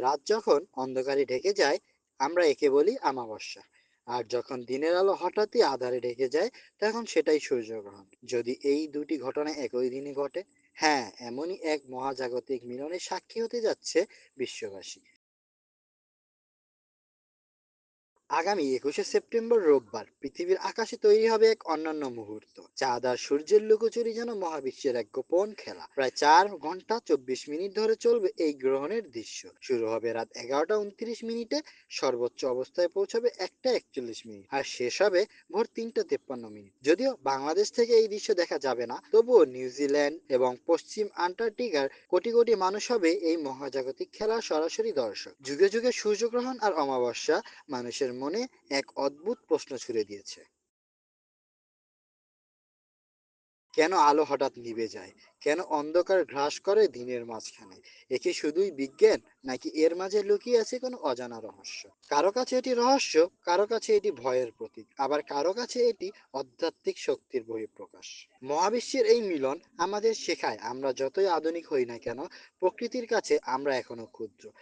রাত যখন অন্ধকারে ঢেকে যায়, আমরা একে বলি আমাবস্যা আর যখন দিনের আলো হঠাৎই আধারে ঢেকে যায়, তখন সেটাই সূর্যগ্রহণ। যদি এই দুটি ঘটনা একই দিনে ঘটে হ্যাঁ এমনই এক মহাজাগতিক মিলনের সাক্ষী হতে যাচ্ছে বিশ্ববাসী। আগামী একুশে সেপ্টেম্বর রোববার পৃথিবীর আকাশে তৈরি হবে এক অন্যান্য মুহূর্ত। চাঁদ আর সূর্যের লুকোচুরি যেন মহাবিশ্বের এক গোপন খেলা। প্রায় চার ঘণ্টা চব্বিশ মিনিট ধরে চলবে এই গ্রহণের দৃশ্য। শুরু হবে রাত এগারোটা উনত্রিশ মিনিটে, সর্বোচ্চ অবস্থায় পৌঁছাবে একটা একচল্লিশ মিনিট, আর শেষ হবে ভোর তিনটা তেপ্পান্ন মিনিট। যদিও বাংলাদেশ থেকে এই দৃশ্য দেখা যাবে না, তবুও নিউজিল্যান্ড এবং পশ্চিম আন্টার্কটিকার কোটি কোটি মানুষ হবে এই মহাজাগতিক খেলার সরাসরি দর্শক। যুগে যুগে সূর্যগ্রহণ আর অমাবস্যা মানুষের মনে এক অদ্ভুত প্রশ্ন ছুড়ে দিয়েছে। কেন আলো হঠাৎ নিভে যায়? কেন অন্ধকার গ্রাস করে দিনের মাঝখানে? একে শুধুই বিজ্ঞান, নাকি এর মাঝে লুকিয়ে আছে কোনো অজানা রহস্য? কারও কাছে এটি রহস্য, কারও কাছে এটি ভয়ের প্রতীক, আবার কারও কাছে এটি আধ্যাত্মিক শক্তির বহিঃপ্রকাশ। মহাবিশ্বের এই মিলন আমাদের শেখায়, আমরা যতই আধুনিক হই না কেন, প্রকৃতির কাছে আমরা এখনও ক্ষুদ্র।